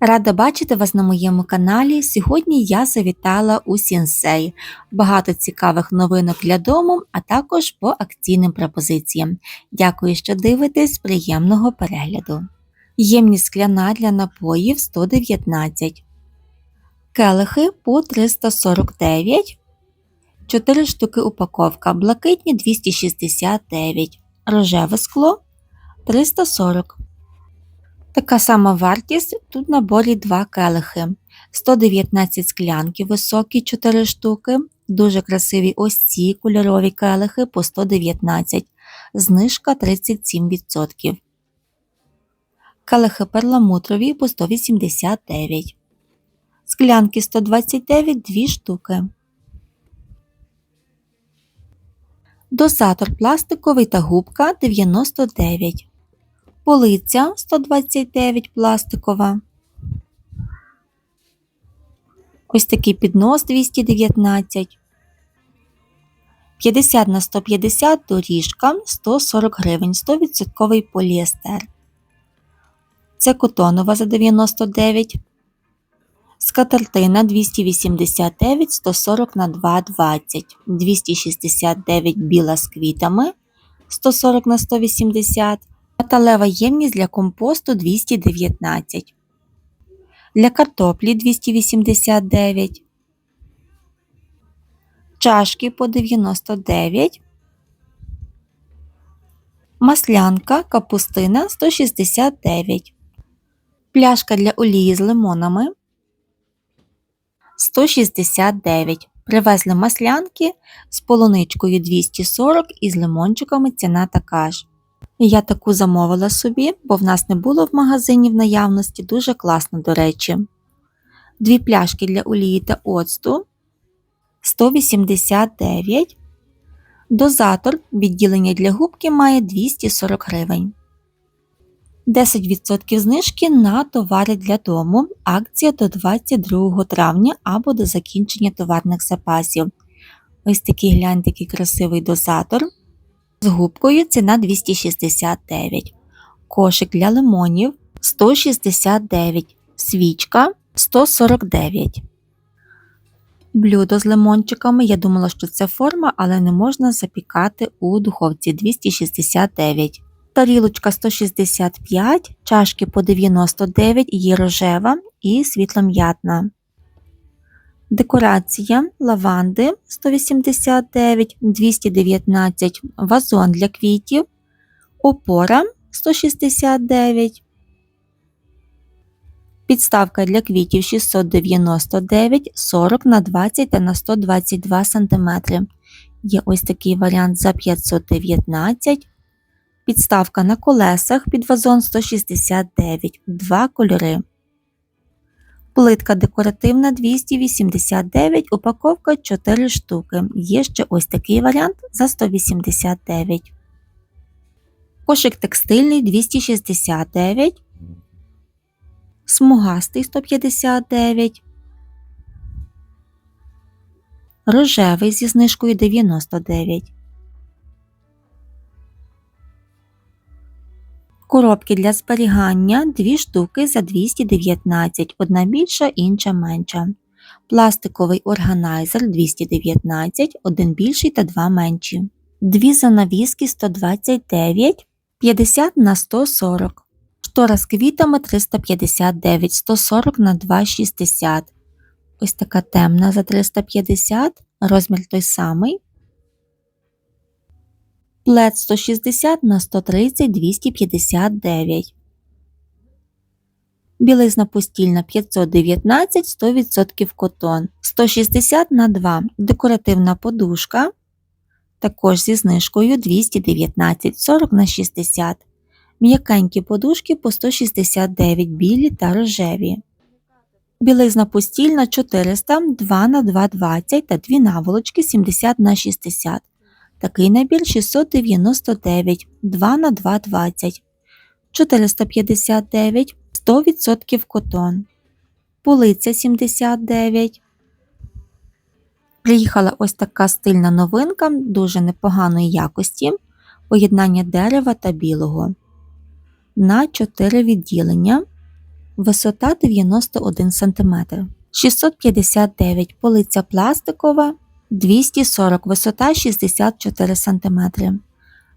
Рада бачити вас на моєму каналі. Сьогодні я завітала у Сінсей. Багато цікавих новинок для дому, а також по акційним пропозиціям. Дякую, що дивитесь. Приємного перегляду. Ємність скляна для напоїв 119. Келихи по 349. 4 штуки упаковка. Блакитні 269. Рожеве скло 340. Така сама вартість тут в наборі 2 келихи, 119 склянки високі 4 штуки, дуже красиві ось ці кольорові келихи по 119, знижка 37%. Келихи перламутрові по 189. Склянки 129 2 штуки. Дозатор пластиковий та губка 99 полиця 129 пластикова. Ось такий піднос 219. 50 на 150 доріжка 140 гривень, 100% поліестер. Це котонова за 99. Скатертина 289 140 на 220, 269 біла з квітами 140 на 180 Металева ємність для компосту 219, для картоплі 289, чашки по 99, маслянка капустина 169, пляшка для олії з лимонами 169. Привезли маслянки з полуничкою 240 і з лимончиками ціна така ж. Я таку замовила собі, бо в нас не було в магазині в наявності, дуже класно, до речі. Дві пляшки для олії та оцту 189. Дозатор відділення для губки має 240 гривень. 10% знижки на товари для дому. Акція до 22 травня або до закінчення товарних запасів. Ось такий гляньте, який красивий дозатор. З губкою ціна 269, кошик для лимонів 169, свічка 149. Блюдо з лимончиками. Я думала, що це форма, але не можна запікати у духовці 269. Тарілочка 165, чашки по 99, є рожева і світлом'ятна. Декорація лаванди 189, 219 вазон для квітів, опора 169, підставка для квітів 699, 40 на 20 та на 122 см. Є ось такий варіант за 519, підставка на колесах під вазон 169, два кольори. Плитка декоративна 289, упаковка 4 штуки. Є ще ось такий варіант за 189. Кошик текстильний 269, смугастий 159, рожевий зі знижкою 99. Коробки для зберігання 2 штуки за 219, одна більша, інша менша. Пластиковий органайзер 219, один більший та два менші. Дві занавіски 129, 50 на 140. Штора з квітами 359, 140 на 260. Ось така темна за 350, розмір той самий. Плед 160 на 130 259. Білизна постільна 519 100% котон. 160 на 2 декоративна подушка. Також зі знижкою 219 40 на 60. М'якенькі подушки по 169 білі та рожеві. Білизна постільна 400 2 на 220 та дві наволочки 70 на 60. Такий набір 699, 2 на 220, 459, 100% котон. Полиця 79. Приїхала ось така стильна новинка, дуже непоганої якості. Поєднання дерева та білого. На 4 відділення. висота 91 см. 659 полиця пластикова, 240 висота 64 см.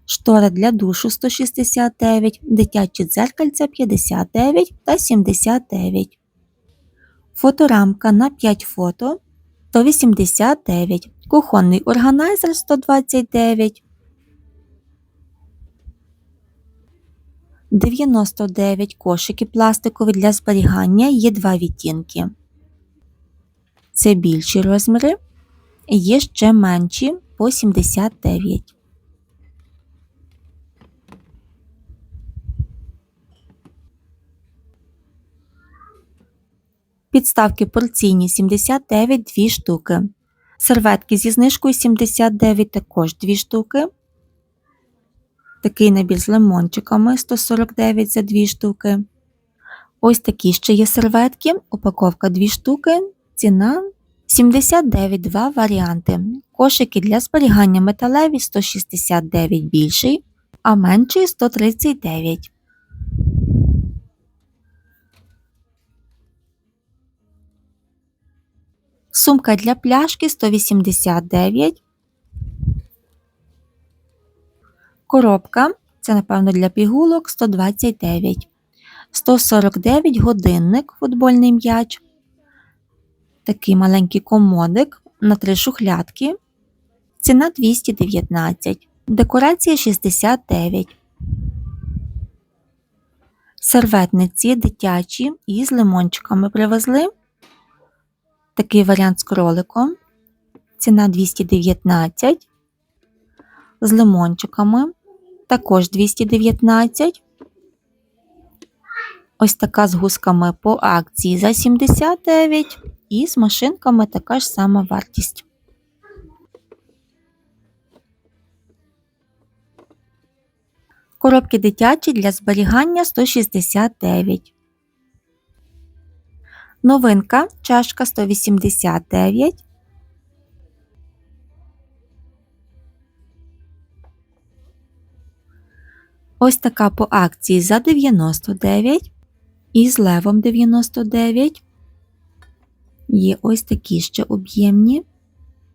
Штора для душу 169, дитячі дзеркальця 59 та 79. Фоторамка на 5 фото 189, кухонний органайзер 129, 99 кошики пластикові для зберігання є два відтінки. Це більші розміри, є ще менші по 79. Підставки порційні 79 2 штуки. Серветки зі знижкою 79 також 2 штуки. Такий набір з лимончиками 149 за 2 штуки. Ось такі ще є серветки. Упаковка 2 штуки. Ціна 79 2 варіанти. Кошики для зберігання металеві 169 більший, а менший 139. Сумка для пляшки 189. Коробка це, напевно, для пігулок 129. 149 годинник, футбольний м'яч. Такий маленький комодик на три шухлядки. Ціна 219. Декорація 69. Серветниці дитячі із лимончиками привезли. Такий варіант з кроликом. Ціна 219. З лимончиками. Також 219. Ось така з гусками по акції за 79. І з машинками така ж сама вартість. Коробки дитячі для зберігання 169. Новинка чашка 189. Ось така по акції за 99 і з левом 99. Є ось такі ще об'ємні.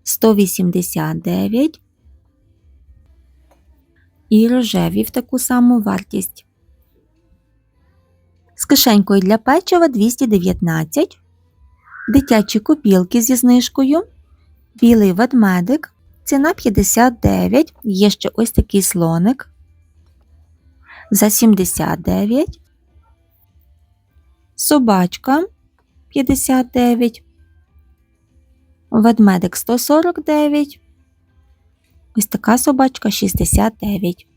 189 і рожеві в таку саму вартість. З кишенькою для печива 219, дитячі купілки зі знижкою, білий ведмедик, ціна 59, є ще ось такий слоник. За 79, собачка 59, ведмедик 149, ось така собачка 69.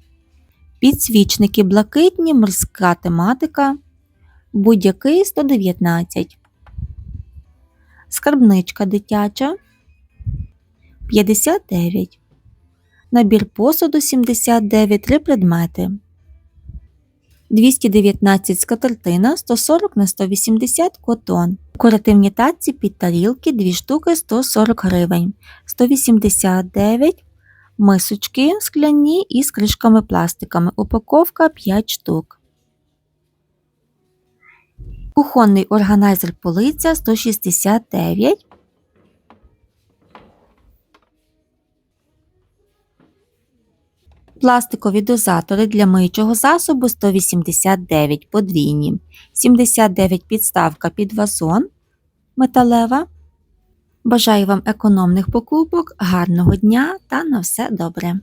Підсвічники блакитні, морська тематика, будь-який 119. Скарбничка дитяча 59. Набір посуду 79 3 предмети. 219 скатертина 140 на 180 котон. Декоративні таці під тарілки 2 штуки 140 гривень. 189 мисочки скляні із кришками пластиками. Упаковка 5 штук. Кухонний органайзер полиця 169. Пластикові дозатори для миючого засобу 189 подвійні, 79 підставка під вазон металева. Бажаю вам економних покупок, гарного дня та на все добре!